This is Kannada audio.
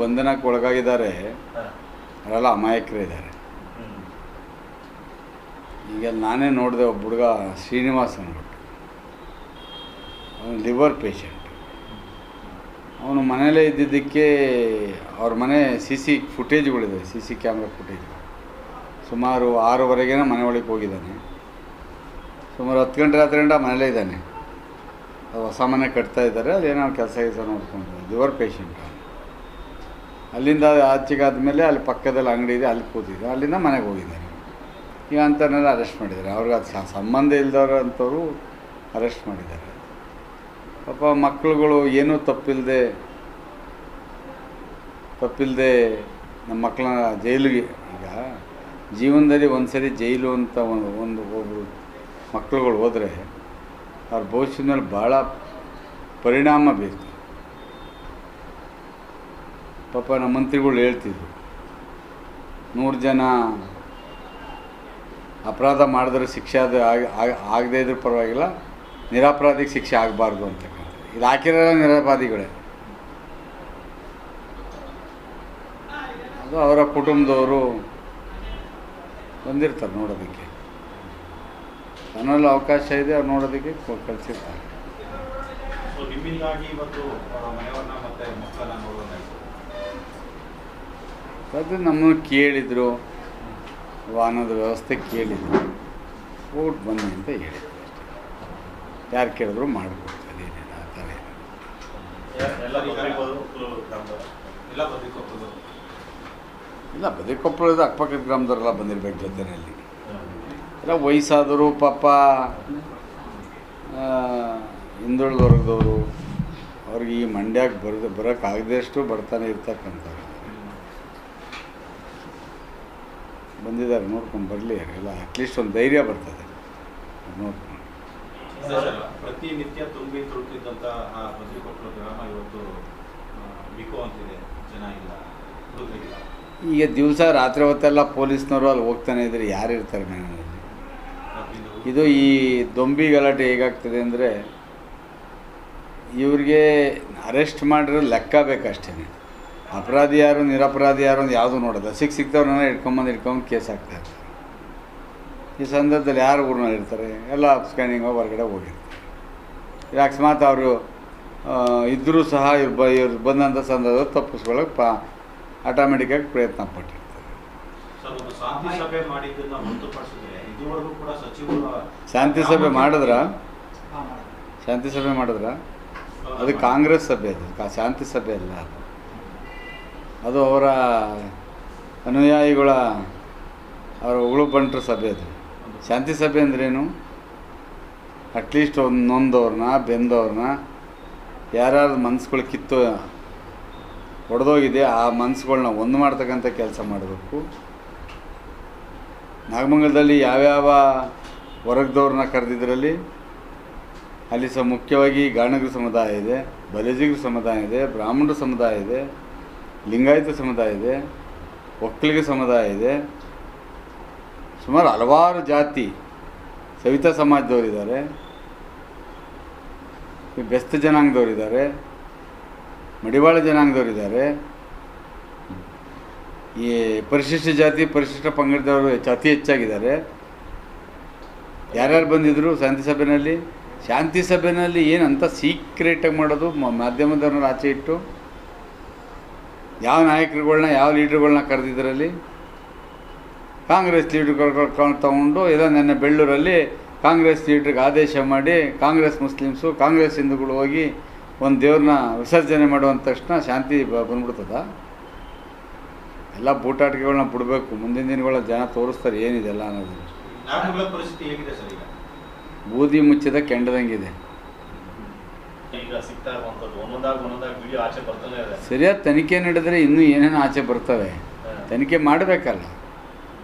ಬಂಧನಕ್ಕೆ ಒಳಗಾಗಿದ್ದಾರೆ. ಅವರೆಲ್ಲ ಅಮಾಯಕರೇ ಇದ್ದಾರೆ. ಈಗ ನಾನೇ ನೋಡಿದೆ ಒಬ್ಬ ಹುಡುಗ ಶ್ರೀನಿವಾಸ್ ಅಂದ್ಬಿಟ್ಟು. ಅವನು ಲಿವರ್ ಪೇಷಂಟ್. ಅವನು ಮನೇಲೇ ಇದ್ದಿದ್ದಕ್ಕೆ ಅವ್ರ ಮನೆ ಸಿ ಸಿ ಫುಟೇಜ್ಗಳಿದೆ ಸಿ ಸಿ ಕ್ಯಾಮ್ರಾ ಫುಟೇಜ್. ಸುಮಾರು ಆರೂವರೆಗೇನೋ ಮನೆ ಒಳಗೆ ಹೋಗಿದ್ದಾನೆ. ಸುಮಾರು ಹತ್ತು ಗಂಟೆ ರಾತ್ರಿಯಿಂದ ಮನೇಲೇ ಇದ್ದಾನೆ. ಅದು ಹೊಸ ಮನೆ ಕಟ್ತಾ ಇದ್ದಾರೆ ಅದೇನೋ ಕೆಲಸ ಕೆಲಸ ನೋಡ್ಕೊಂಡು ಲಿವರ್ ಪೇಷಂಟ್ ಅಲ್ಲಿಂದ ಆಚೆಗಾದ ಮೇಲೆ ಅಲ್ಲಿ ಪಕ್ಕದಲ್ಲಿ ಅಂಗಡಿ ಇದೆ, ಅಲ್ಲಿ ಕೂತಿದ್ದೆ. ಅಲ್ಲಿಂದ ಮನೆಗೆ ಹೋಗಿದ್ದಾರೆ ಈಗ ಅಂಥವ್ರನ್ನೆಲ್ಲ ಅರೆಸ್ಟ್ ಮಾಡಿದ್ದಾರೆ. ಅವ್ರಿಗೆ ಅದು ಸಂಬಂಧ ಇಲ್ದವ್ರು ಅಂಥವ್ರು ಅರೆಸ್ಟ್ ಮಾಡಿದ್ದಾರೆ. ಪಾಪ ಮಕ್ಕಳುಗಳು ಏನೂ ತಪ್ಪಿಲ್ಲದೆ ತಪ್ಪಿಲ್ಲದೆ ನಮ್ಮ ಮಕ್ಕಳನ್ನ ಜೈಲಿಗೆ, ಈಗ ಜೀವನದಲ್ಲಿ ಒಂದು ಸರಿ ಜೈಲು ಅಂತ ಒಂದು ಒಂದು ಒಬ್ಬರು ಮಕ್ಕಳುಗಳು ಹೋದರೆ, ಅವ್ರ ಭವಿಷ್ಯದ ಮೇಲೆ ಭಾಳ ಪರಿಣಾಮ ಬೀರ್ತದೆ ಪಾಪ ನಮ್ಮ ಮಂತ್ರಿಗಳು ಹೇಳ್ತಿದ್ರು. ನೂರು ಜನ ಅಪರಾಧ ಮಾಡಿದ್ರೆ ಶಿಕ್ಷೆ ಅದು ಆಗದೇ ಇದ್ರೂ ಪರವಾಗಿಲ್ಲ, ನಿರಾಪರಾಧಿಗೆ ಶಿಕ್ಷೆ ಆಗಬಾರ್ದು ಅಂತಕ್ಕಂಥ ಇದು ಹಾಕಿರೋ ನಿರಪರಾಧಿಗಳೇ. ಅದು ಅವರ ಕುಟುಂಬದವರು ಬಂದಿರ್ತಾರೆ ನೋಡೋದಕ್ಕೆ. ನನ್ನಲ್ಲಿ ಅವಕಾಶ ಇದೆ, ಅವ್ರು ನೋಡೋದಕ್ಕೆ ಕಳ್ಸಿರ್ತಾರೆ. ಅದು ನಮ್ಮನ್ನು ಕೇಳಿದರು ವಾಹನದ ವ್ಯವಸ್ಥೆ ಕೇಳಿದರು. ಹೋಗ್ಬಿಟ್ಟು ಬನ್ನಿ ಅಂತ ಹೇಳಿದ್ರು ಯಾರು ಕೇಳಿದ್ರು ಮಾಡಿಕೊಡ್ತಾರೆ ಏನಿಲ್ಲ ಆ ಥರ ಇಲ್ಲ ಬದಿಕೊಪ್ಪಳದ ಅಕ್ಕಪಕ್ಕದ ಗ್ರಾಮದವರೆಲ್ಲ ಬಂದಿರ್ಬೇಕು ಜೊತೆಯಲ್ಲಿ ಎಲ್ಲ ವಯಸ್ಸಾದವರು ಪಾಪ ಹಿಂದುಳಿದ ವರ್ಗದವರು ಅವ್ರಿಗೆ ಈ ಮಂಡ್ಯಕ್ಕೆ ಬರೋದು ಬರೋಕ್ಕಾಗದಷ್ಟು ಬರ್ತಾನೆ ಇರ್ತಕ್ಕಂಥವ್ರು. ಬಂದಿದ್ದಾರೆ ನೋಡ್ಕೊಂಡು ಬರಲಿ ಎಲ್ಲ ಅಟ್ಲೀಸ್ಟ್ ಒಂದು ಧೈರ್ಯ ಬರ್ತದೆ. ನೋಡ್ಕೊಂಡು. ಪ್ರತಿನಿತ್ಯ ತುಂಬಿ ತುಳುಕಿದ್ದಂತ ಆ ಬದ್ರಿಕೊಪ್ಪಲು ಗ್ರಾಮ ಇವತ್ತು ಬಿಕೋ ಅಂತಿದೆ. ಜನ ಇಲ್ಲ. ಈಗ ದಿವಸ ರಾತ್ರಿ ಹೊತ್ತೆಲ್ಲ ಪೊಲೀಸ್ನವರು ಅಲ್ಲಿ ಹೋಗ್ತಾನೆ ಇದ್ರೆ ಯಾರು ಇರ್ತಾರೆ ಮನೆಯಲ್ಲಿ ಇದು ಈ ದೊಂಬಿ ಗಲಾಟೆ ಹೇಗಾಗ್ತದೆ ಅಂದರೆ ಇವ್ರಿಗೆ ಅರೆಸ್ಟ್ ಮಾಡಿರೋ ಲೆಕ್ಕ ಬೇಕಷ್ಟೇ ಅಪರಾಧಿ ಯಾರು ನಿರಪರಾಧಿ ಯಾರು ಅಂತ ಯಾವುದೂ ನೋಡೋದು ಸಿಕ್ ಸಿಕ್ತವ್ರನ್ನ ಇಟ್ಕೊಂಬಂದು ಇಟ್ಕೊಂಡು ಕೇಸ್ ಹಾಕ್ತಾ ಇರ್ತಾರೆ ಈ ಸಂದರ್ಭದಲ್ಲಿ ಯಾರು ಊರಿನಲ್ಲಿ ಇರ್ತಾರೆ? ಎಲ್ಲ ಸ್ಕ್ಯಾನಿಂಗ್ ಹೊರಗಡೆ ಹೋಗಿರ್ತಾರೆ. ಈಗ ಅಕಸ್ಮಾತ್ ಅವರು ಇದ್ದರೂ ಸಹ ಇವ್ರು ಬ ಇವ್ರು ಬಂದಂಥ ಸಂದರ್ಭದಲ್ಲಿ ತಪ್ಪಿಸ್ಕೊಳ್ಳೋಕೆ ಪಾ ಆಟೋಮೆಟಿಕ್ಕಾಗಿ ಪ್ರಯತ್ನ ಪಟ್ಟಿರ್ತಾರೆ. ಸರ್ ಒಂದು ಶಾಂತಿ ಸಭೆ ಮಾಡಿದ್ದನ್ನ ಹೊರತುಪಡಿಸಿದ್ರೆ ಇದುವರೆಗೂ ಕೂಡ ಸಚಿವರು ಶಾಂತಿ ಸಭೆ ಮಾಡಿದ್ರ? ಶಾಂತಿ ಸಭೆ ಮಾಡಿದ್ರ? ಅದು ಕಾಂಗ್ರೆಸ್ ಸಭೆ ಅದು. ಕಾ- ಶಾಂತಿ ಸಭೆ ಅಲ್ಲ ಅದು. ಅದು ಅವರ ಅನುಯಾಯಿಗಳ, ಅವರ ಉಗುಳು ಬಂಟ್ರ ಸಭೆ ಅದು. ಶಾಂತಿ ಸಭೆ ಅಂದ್ರೇನು? ಅಟ್ಲೀಸ್ಟ್ ಒಂದು ನೊಂದವ್ರನ್ನ, ಬೆಂದವ್ರನ್ನ, ಯಾರ್ಯಾರು ಮನ್ಸುಗಳು ಕಿತ್ತು ಒಡೆದೋಗಿದೆ, ಆ ಮನ್ಸುಗಳ್ನ ಒಂದು ಮಾಡ್ತಕ್ಕಂಥ ಕೆಲಸ ಮಾಡಬೇಕು. ನಾಗಮಂಗಲದಲ್ಲಿ ಯಾವ್ಯಾವ ವರ್ಗದವ್ರನ್ನ ಕರೆದಿದ್ರಲ್ಲಿ, ಅಲ್ಲಿ ಸಹ ಮುಖ್ಯವಾಗಿ ಗಾಣಗರ ಸಮುದಾಯ ಇದೆ, ಬಲಿಜಿಗರ ಸಮುದಾಯ ಇದೆ, ಬ್ರಾಹ್ಮಣರ ಸಮುದಾಯ ಇದೆ ಲಿಂಗಾಯತ ಸಮುದಾಯ ಇದೆ, ಒಕ್ಕಲಿಗ ಸಮುದಾಯ ಇದೆ. ಸುಮಾರು ಹಲವಾರು ಜಾತಿ ಸವಿತಾ ಸಮಾಜದವರಿದ್ದಾರೆ. ಬೆಸ್ತ ಜನಾಂಗದವರಿದ್ದಾರೆ. ಮಡಿವಾಳ ಜನಾಂಗದವರಿದ್ದಾರೆ. ಈ ಪರಿಶಿಷ್ಟ ಜಾತಿ, ಪರಿಶಿಷ್ಟ ಪಂಗಡದವರು ಅತಿ ಹೆಚ್ಚಾಗಿದ್ದಾರೆ. ಯಾರ್ಯಾರು ಬಂದಿದ್ರು ಶಾಂತಿ ಸಭೆಯಲ್ಲಿ ಶಾಂತಿ ಸಭೆಯಲ್ಲಿ ಏನಂತ ಸೀಕ್ರೆಟಾಗಿ ಮಾಡೋದು ಮಾಧ್ಯಮದವ್ರನ್ನ ಆಚೆ ಇಟ್ಟು ಯಾವ ನಾಯಕರುಗಳ್ನ ಯಾವ ಲೀಡ್ರುಗಳ್ನ ಕರೆದಿದ್ದರಲ್ಲಿ ಕಾಂಗ್ರೆಸ್ ಲೀಡ್ರ್ಗಳು ತಗೊಂಡು ಇಲ್ಲ ನೆನ್ನೆ ಬೆಳ್ಳೂರಲ್ಲಿ ಕಾಂಗ್ರೆಸ್ ಲೀಡ್ರಿಗೆ ಆದೇಶ ಮಾಡಿ ಕಾಂಗ್ರೆಸ್ ಮುಸ್ಲಿಮ್ಸು ಕಾಂಗ್ರೆಸ್ ಹಿಂದೂಗಳು ಹೋಗಿ ಒಂದು ದೇವ್ರನ್ನ ವಿಸರ್ಜನೆ ಮಾಡುವಂಥ ತಕ್ಷಣ ಶಾಂತಿ ಬ- ಬಂದ್ಬಿಡ್ತದ? ಎಲ್ಲ ಬೂಟಾಟಿಕೆಗಳನ್ನ ಬಿಡಬೇಕು. ಮುಂದಿನ ದಿನಗಳ ಜನ ತೋರಿಸ್ತಾರೆ ಅನ್ನೋದು ಹೇಗಿದೆ ಸರ್ ಈಗ? ಬೂದಿ ಮುಚ್ಚಿದ ಕೆಂಡದಂಗಿದೆ ಈಗ ಸಿಗ್ತಾ ಇರುವಂತದ್ದು ಒಂದೊಂದಾಗಿ ಒಂದೊಂದಾಗಿ ವಿಡಿಯೋ ಆಚೆ ಬರ್ತಾನೆ ಇದೆ ಸರಿಯಾದ ತನಿಖೆ ನಡೆದರೆ ಇನ್ನೂ ಏನೇನು ಆಚೆ ಬರ್ತವೆ. ತನಿಖೆ ಮಾಡಬೇಕಲ್ಲ.